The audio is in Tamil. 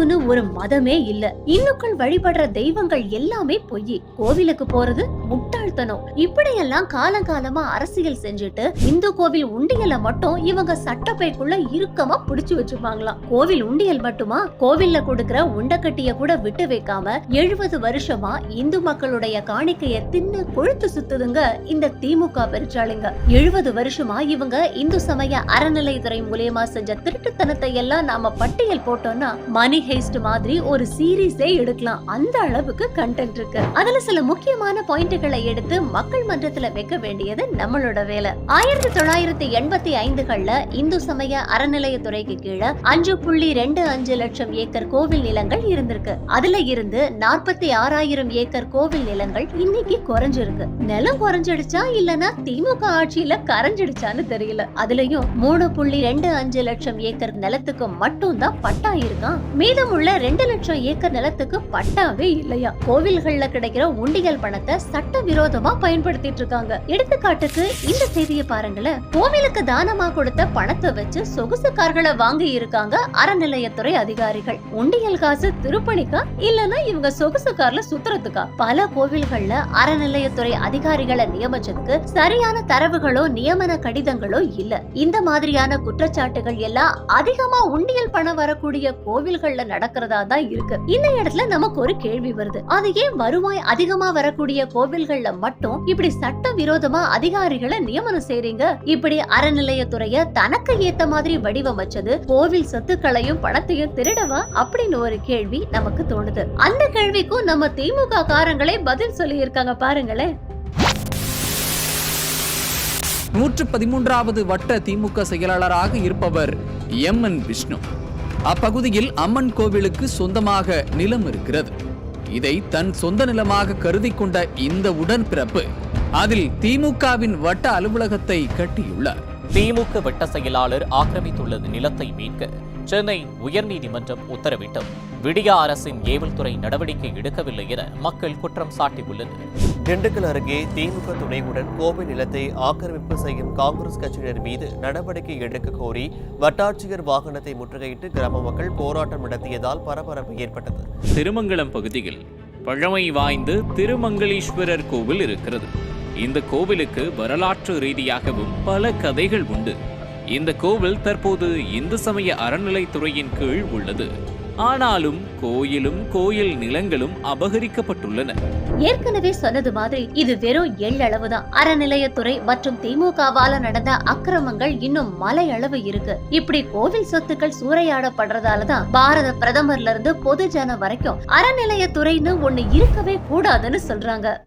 இந்துன்னு ஒரு மதமே இல்ல. இந்துக்கள் வழிபடுற தெய்வங்கள் எல்லாமே பொய். கோவிலுக்கு போறது முட்டாள்தனம் இப்படியெல்லாம் காலங்காலமா அரசியல் செஞ்சுட்டு இந்து கோவில் உண்டியலை மட்டும் இவங்க சட்டப்பைக்குள்ள இறுக்கமா புடிச்சு வச்சுப்பாங்களாம் கோவில் உண்டியல் மட்டுமா? கோவில்ல கொடுக்கிற உண்டக்கட்டிய கூட விட்டு வைக்காம எழுபது வருஷமா இந்து மக்களுடைய காணிக்கைய தின்னு கொழுத்து சுத்துதுங்க இந்த திமுக பெருச்சாளிங்க. எழுபது வருஷமா இவங்க இந்து சமய அறநிலையத்துறை மூலியமா செஞ்ச திருட்டுத்தனத்தை எல்லாம் நாம பட்டியல் போட்டோம்னா மணி ஹேஸ்ட் மாதிரி ஒரு சீரீஸே எடுக்கலாம். அந்த அளவுக்கு கண்டென்ட் இருக்கு. அதுல சில முக்கியமான பாயிண்ட்களை எடுத்து எடுத்து மக்கள் மன்றத்துல வைக்க வேண்டியது நம்மளோட வேலை. ஆயிரத்தி தொள்ளாயிரத்தி எண்பத்தி ஐந்துகள்ல இந்து சமய அறநிலையத்துறைக்கு கீழே அஞ்சு புள்ளி ரெண்டு அஞ்சு லட்சம் ஏக்கர் கோவில் நிலங்கள் இருந்திருக்கு. அதுல இருந்து நாற்பத்தி ஆறாயிரம் ஏக்கர் கோவில் நிலங்கள் இன்னைக்கு குறைஞ்சிருக்கு. நிலம் குறைஞ்சிடுச்சா இல்லனா திமுக ஆட்சியில கரைஞ்சிடுச்சான்னு தெரியல. அதுலயும் மூணு புள்ளி ரெண்டு அஞ்சு லட்சம் ஏக்கர் நிலத்துக்கு மட்டும் தான் பட்டா இருக்கான் மீதமுள்ள ரெண்டு லட்சம் ஏக்கர் நிலத்துக்கு பட்டாவே இல்லையா? கோவில்கள்ல கிடைக்கிற உண்டியல் பணத்தை சட்ட விரோதமா பயன்படுத்திட்டு இருக்காங்க. எடுத்துக்காட்டுக்கு இந்த செய்தியை பாருங்களேன். கோவிலுக்கு தானமா கொடுத்த பணத்தை வச்சு சொகுசு கார்களை வாங்கி இருக்காங்க அறநிலையத்துறை அதிகாரிகள். உண்டியல் காசு திருப்பணிக்கா? இல்லனா இவங்க சொகுசு கார்ல சுத்துறதுக்கா? பல கோவில்கள்ல அறநிலையத்துறை அதிகாரிகளை நியமிச்சதுக்கு சரியான தரவுகளோ நியமன கடிதங்களோ இல்ல. இந்த மாதிரியான குற்றச்சாட்டுகள் எல்லாம் அதிகமா உண்டியல் பணம் வரக்கூடிய கோவில்கள்ல நடக்கிறதா தான் இருக்கு. இந்த இடத்துல நமக்கு ஒரு கேள்வி வருது. அது ஏன் வருவாய் அதிகமா வரக்கூடிய கோவில்கள்ல மட்டும் இப்படி சட்ட விரோதமா அதிகாரிகளை நியமனம் செய்றீங்க? இப்படி அறநிலையத்துறைய தனக்கு ஏத்த மாதிரி வடிவமைச்சது கோவில் சொத்துக்களையும் பணத்தையும் திருடவா? அப்படின்னு ஒரு கேள்வி நமக்கு தோணுது. அந்த கேள்விக்கும் நம்ம திமுக காரங்களே பதில் சொல்லி இருக்காங்க பாருங்களேன். நூற்று பதிமூன்றாவது வட்ட திமுக செயலாளராக இருப்பவர் எம் என் விஷ்ணு. அப்பகுதியில் அம்மன் கோவிலுக்கு சொந்தமாக நிலம் இருக்கிறது. இதை தன் சொந்த நிலமாக கருதி கொண்ட இந்த உடன்பிறப்பு அதில் திமுகவின் வட்ட அலுவலகத்தை கட்டியுள்ளார். திமுக வட்ட செயலாளர் ஆக்கிரமித்துள்ளது நிலத்தை மீட்க சென்னை உயர்நீதிமன்றம் உத்தரவிட்டும் விடியா அரசின் ஏவல்துறை நடவடிக்கை எடுக்கவில்லை என மக்கள் குற்றம் சாட்டியுள்ளனர். திண்டுக்கல் அருகே திமுக துணையுடன் கோவில் நிலத்தை ஆக்கிரமிப்பு செய்யும் காங்கிரஸ் கட்சியினர் மீது நடவடிக்கை எடுக்க கோரி வட்டாட்சியர் வாகனத்தை முற்றுகையிட்டு கிராம மக்கள் போராட்டம் நடத்தியதால் பரபரப்பு ஏற்பட்டது. திருமங்கலம் பகுதியில் பழமை வாய்ந்த திருமங்களீஸ்வரர் கோவில் இருக்கிறது. இந்த கோவிலுக்கு வரலாற்று ரீதியாகவும் பல கதைகள் உண்டு. இந்த கோவில் தற்போது இந்து சமய அறநிலைத்துறையின் கீழ் உள்ளது. ஆனாலும் கோயிலும் கோயில் நிலங்களும் அபகரிக்கப்பட்டுள்ளன. ஏற்கனவே சொன்னது மாதிரி இது வெறும் எள்ளளவுதான். அறநிலையத்துறை மற்றும் திமுகவால நடந்த அக்கிரமங்கள் இன்னும் மலை அளவு இருக்கு. இப்படி கோவில் சொத்துக்கள் சூறையாடப்படுறதாலதான் பாரத பிரதமர்ல இருந்து பொதுஜன வரைக்கும் அறநிலையத்துறைன்னு ஒண்ணு இருக்கவே கூடாதுன்னு சொல்றாங்க.